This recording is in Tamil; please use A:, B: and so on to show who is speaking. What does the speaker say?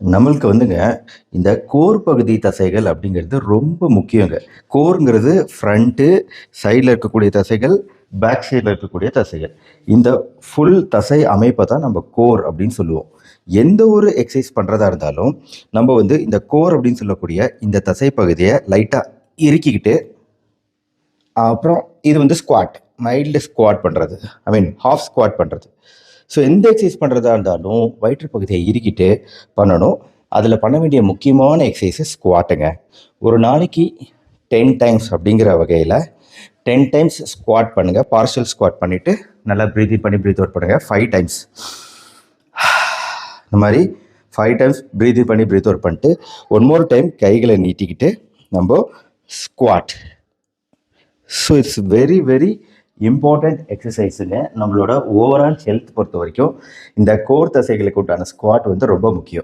A: நம்மளுக்கு வந்துங்க இந்த கோர் பகுதி தசைகள் அப்படிங்கிறது ரொம்ப முக்கியங்க. கோருங்கிறது ஃப்ரண்ட்டு சைடில் இருக்கக்கூடிய தசைகள் பேக் சைடில் இருக்கக்கூடிய தசைகள். இந்த ஃபுல் தசை அமைப்பை தான் நம்ம கோர் அப்படின்னு சொல்லுவோம். எந்த ஒரு எக்ஸசைஸ் பண்ணுறதா இருந்தாலும் நம்ம வந்து இந்த கோர் அப்படின்னு சொல்லக்கூடிய இந்த தசை பகுதியை லைட்டாக இறுக்கிக்கிட்டு அப்புறம் இது வந்து ஸ்குவாட் மைல்டு ஸ்குவாட் பண்ணுறது ஐ மீன் ஹாஃப் ஸ்குவாட் பண்ணுறது ஸோ எந்த எக்ஸசைஸ் பண்ணுறதா இருந்தாலும் வயிற்று பகுதியை இறுக்கிட்டு பண்ணணும். அதில் பண்ண வேண்டிய முக்கியமான எக்ஸசைஸஸ் ஸ்குவாட்டுங்க ஒரு நாளைக்கு டென் டைம்ஸ் அப்படிங்கிற வகையில் டென் டைம்ஸ் ஸ்குவாட் பண்ணுங்கள் பார்சல் ஸ்குவாட் பண்ணிவிட்டு நல்லா ப்ரீத் பண்ணி ப்ரீத் அவுட் பண்ணுங்கள் ஃபைவ் டைம்ஸ் இந்த மாதிரி ஃபைவ் டைம்ஸ் ப்ரீத் பண்ணி ப்ரீத் அவுட் பண்ணிட்டு ஒன் மோர் டைம் கைகளை நீட்டிக்கிட்டு நம்ம squat so it's very very important எக்ஸசைஸுங்க நம்மளோட ஓவரால் ஹெல்த் பொறுத்த வரைக்கும் இந்த கோர் தசைகளுக்கு உண்டான ஸ்குவாட் வந்து ரொம்ப முக்கியம்.